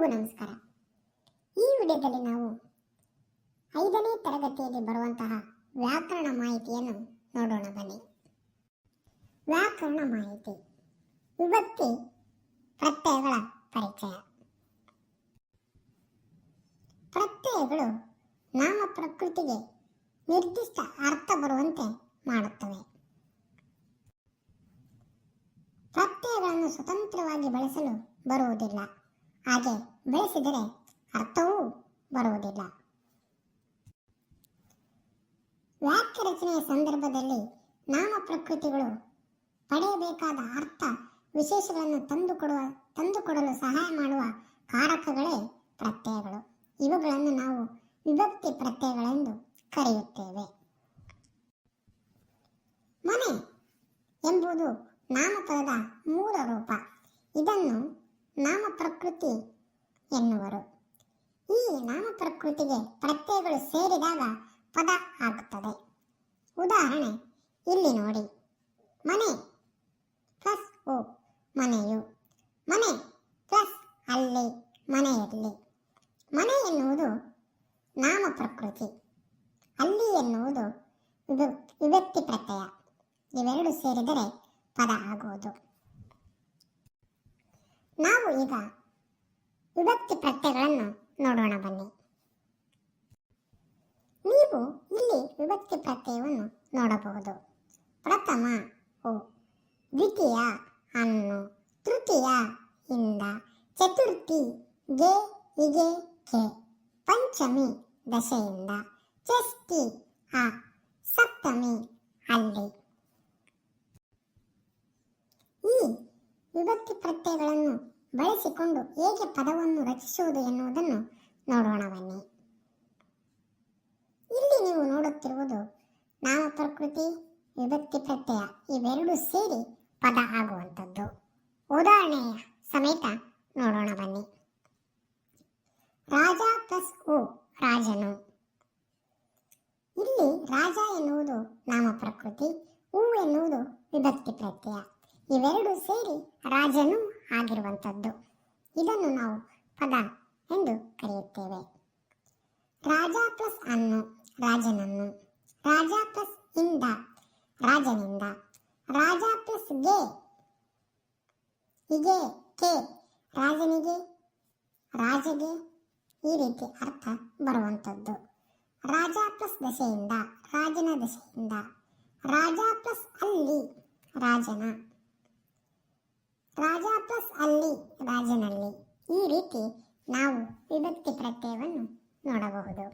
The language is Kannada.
ಎಲ್ರಿಗೂ ನಮಸ್ಕಾರ. ಈ ವಿಡಿಯೋದಲ್ಲಿ ನಾವು ಐದನೇ ತರಗತಿಯಲ್ಲಿ ಬರುವಂತಹ ವ್ಯಾಕರಣ ಮಾಹಿತಿಯನ್ನು ನೋಡೋಣ ಬನ್ನಿ. ವ್ಯಾಕರಣ ಮಾಹಿತಿ, ವಿಭಕ್ತಿ, ಪ್ರತ್ಯಯಗಳ ಪರಿಚಯ. ಪ್ರತ್ಯಯಗಳು ನಾಮ ಪ್ರಕೃತಿಗೆ ನಿರ್ದಿಷ್ಟ ಅರ್ಥ ಬರುವಂತೆ ಮಾಡುತ್ತವೆ. ಪ್ರತ್ಯಯಗಳನ್ನು ಸ್ವತಂತ್ರವಾಗಿ ಬಳಸಲು ಬರುವುದಿಲ್ಲ. ಹಾಗೆ ಬೆಳೆಸಿದರೆ ಅರ್ಥವೂ ಬರುವುದಿಲ್ಲ. ವಾಕ್ಯ ರಚನೆಯ ಸಂದರ್ಭದಲ್ಲಿ ನಾಮ ಪ್ರಕೃತಿಗಳು ಪಡೆಯಬೇಕಾದ ಅರ್ಥ, ವಿಶೇಷಗಳನ್ನು ತಂದುಕೊಡುವ, ತಂದುಕೊಡಲು ಸಹಾಯ ಮಾಡುವ ಕಾರಕಗಳೇ ಪ್ರತ್ಯಯಗಳು. ಇವುಗಳನ್ನು ನಾವು ವಿಭಕ್ತಿ ಪ್ರತ್ಯಯಗಳೆಂದು ಕರೆಯುತ್ತೇವೆ. ಮನೆ ಎಂಬುದು ನಾಮಪದದ ಮೂಲ ರೂಪ. ಇದನ್ನು ನಾಮ ಪ್ರಕೃತಿ ಎನ್ನುವರು. ಈ ನಾಮ ಪ್ರಕೃತಿಗೆ ಪ್ರತ್ಯಯಗಳು ಸೇರಿದಾಗ ಪದ ಆಗುತ್ತದೆ. ಉದಾಹರಣೆ, ಇಲ್ಲಿ ನೋಡಿ. ಮನೆ ಪ್ಲಸ್ ಓ, ಮನೆಯು. ಮನೆ ಪ್ಲಸ್ ಅಲ್ಲಿ, ಮನೆಯಲ್ಲಿ. ಮನೆ ಎನ್ನುವುದು ನಾಮ ಪ್ರಕೃತಿ ಅಲ್ಲಿ ಎನ್ನುವುದು ವಿಭ- ವಿಭಕ್ತಿ ಪ್ರತ್ಯಯ. ಇವೆರಡು ಸೇರಿದರೆ ಪದ ಆಗುವುದು. ನಾವು ಈಗ ವಿಭಕ್ತಿ ಪ್ರತ್ಯಯಗಳನ್ನು ನೋಡೋಣ ಬನ್ನಿ. ನೀವು ಇಲ್ಲಿ ವಿಭಕ್ತಿ ಪ್ರತ್ಯಯವನ್ನು ನೋಡಬಹುದು. ಪ್ರಥಮ ಓ ದ್ವಿತೀಯ ಅನ್ನು ತೃತೀಯ ಇಂದ ಚತುರ್ಥಿ ಗೆ ಇಗೆ ಕೆ, ಪಂಚಮಿ ದಶೆಯಿಂದ ಚಷ್ಟಿ ಆ ಸಪ್ತಮಿ ಅಲ್ಲಿ. ಈ ವಿಭಕ್ತಿ ಪ್ರತ್ಯಯಗಳನ್ನು ಬಳಸಿಕೊಂಡು ಹೇಗೆ ಪದವನ್ನು ರಚಿಸುವುದು ಎನ್ನುವುದನ್ನು ನೋಡೋಣ ಬನ್ನಿ. ಇಲ್ಲಿ ನೀವು ನೋಡುತ್ತಿರುವುದು ನಾಮ, ಪ್ರಕೃತಿ, ವಿಭಕ್ತಿ, ಪ್ರತ್ಯಯ ಇವೆರಡು ಸೇರಿ ಪದ ಆಗುವಂಥದ್ದು. ಉದಾಹರಣೆಯ ಸಮೇತ ನೋಡೋಣ ಬನ್ನಿ. ರಾಜ ಪ್ಲಸ್ ಓ ರಾಜನು. ಇಲ್ಲಿ ರಾಜ ಎನ್ನುವುದು ನಾಮ, ಪ್ರಕೃತಿ ಹೂ ಎನ್ನುವುದು ವಿಭಕ್ತಿ, ಪ್ರತ್ಯಯ ಇವೆರಡು ಸೇರಿ ರಾಜನು ಆಗಿರುವಂಥದ್ದು. ಇದನ್ನು ನಾವು ಪದ ಎಂದು ಕರೆಯುತ್ತೇವೆ. ರಾಜ ಪ್ಲಸ್ ಅನ್ನು, ರಾಜನನ್ನು. ರಾಜ ಪ್ಲಸ್ ಇಂದ, ರಾಜನಿಂದ. ರಾಜ ಪ್ಲಸ್ಗೆ ಹೀಗೆ ಕೆ. ರಾಜನಿಗೆ, ರಾಜಗೆ ಈ ರೀತಿ ಅರ್ಥ ಬರುವಂಥದ್ದು. ರಾಜ ಪ್ಲಸ್ ದಶೆಯಿಂದ, ರಾಜನ ದಶೆಯಿಂದ. ರಾಜ ಪ್ಲಸ್ ಅಲ್ಲಿ, ರಾಜನ. ರಾಜ ಪ್ಲಸ್ ಅಲ್ಲಿ ರಾಜನಲ್ಲಿ ಈ ರೀತಿ ನಾವು ವಿಭಕ್ತಿ ಪ್ರತ್ಯಯವನ್ನು ನೋಡಬಹುದು.